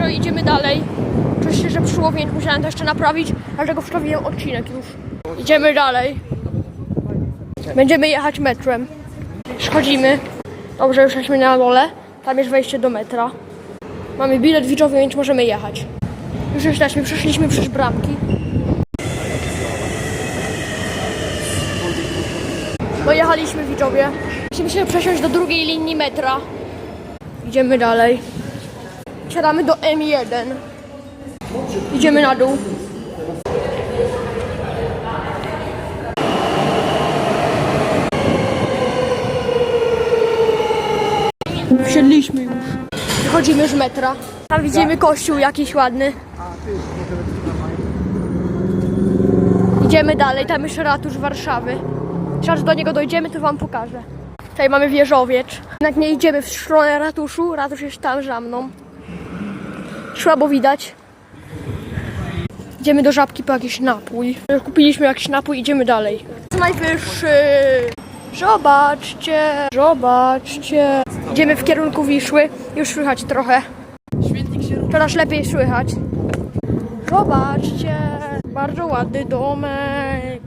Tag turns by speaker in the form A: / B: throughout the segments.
A: no idziemy dalej. Czuję że przyło, więc musiałem to jeszcze naprawić, dlatego wstawiłem odcinek już. Idziemy dalej. Będziemy jechać metrem. Schodzimy. Dobrze, już jesteśmy na dole. Tam jest wejście do metra. Mamy bilet widzowy, więc możemy jechać. Już jesteśmy, przeszliśmy przez bramki. Dojechaliśmy widzowie. Musimy się przesiąść do drugiej linii metra. Idziemy dalej. Siadamy do M1. Idziemy na dół. Wsiedliśmy już. Wychodzimy z metra. Tam widzimy kościół jakiś ładny. Idziemy dalej, tam jeszcze ratusz Warszawy. Aż do niego dojdziemy, to wam pokażę. Tutaj mamy wieżowiec. Jednak nie idziemy w stronę ratuszu, ratusz jest tam za mną. Słabo widać. Idziemy do żabki po jakiś napój. Kupiliśmy jakiś napój, idziemy dalej. Najwyższy. Zobaczcie, zobaczcie. Idziemy w kierunku Wiszły. Już słychać trochę. Teraz lepiej słychać. Zobaczcie, bardzo ładny domek.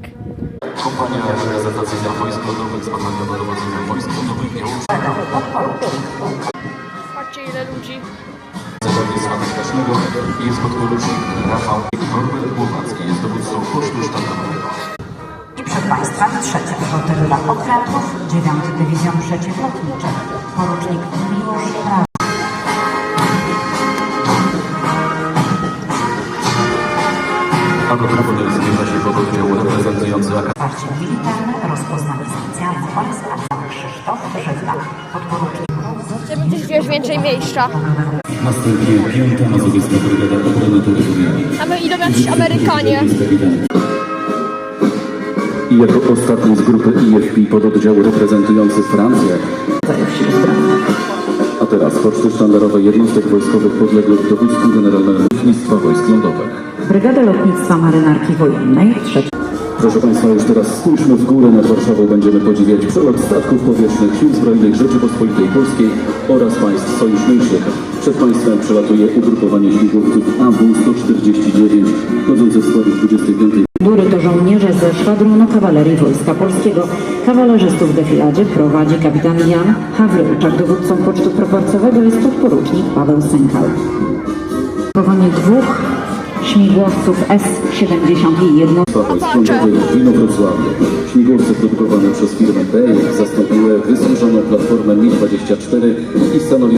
B: Kompania reprezentacyjna Wojsk zmagania do dowodzenia Wojsk Lądowych nie
A: Patrzcie ile ludzi.
B: Województwa Leśnego jest podporucznik Rafał Norbert Głowacki, jest dowódcą posztu sztabowego.
C: I przed Państwem trzecie flotylla okrętów, 9 Dywizjon Przeciwlotniczy, porucznik Miłosz Ra-
B: A do trybuny zbliża się pododdział reprezentujący AK
C: Wsparcie militarne, rozpoznanie specjalne oraz Adam Krzysztof Żydla, podporucznik
A: Chcemy też wziąć więcej miejsca.
D: Następnie piąta mazowiecka brygada obrony terytorialnej.
A: Tam idą jacyś Amerykanie.
D: I jako ostatni z grupy IFP pododdział reprezentujący Francję. A teraz poczty sztandarowe jednostek wojskowych podległych dowództwu generalnemu Lotnictwa Wojsk Lądowych.
C: Brygada Lotnictwa Marynarki Wojennej,
D: Proszę Państwa, już teraz spójrzmy w górę nad Warszawą. Będziemy podziwiać przelot statków powietrznych Sił Zbrojnych Rzeczypospolitej Polskiej oraz państw sojuszniczych. Przed Państwem przelatuje ugrupowanie śmigłowców AW-149, wchodzące w skład 25.
C: Dury to żołnierze ze Szwadronu Kawalerii Wojska Polskiego. Kawalerzystów w defiladzie prowadzi kapitan Jan Hawrylczak. Dowódcą pocztu proporcowego jest podporucznik Paweł Sękal. Chowanie dwóch śmigłowców S-70 i jedno
D: Wojsk Lądowych w Inowrocławiu. Śmigłowce produkowane przez firmę Bell zastąpiły wysłużoną platformę Mi-24 i stanowią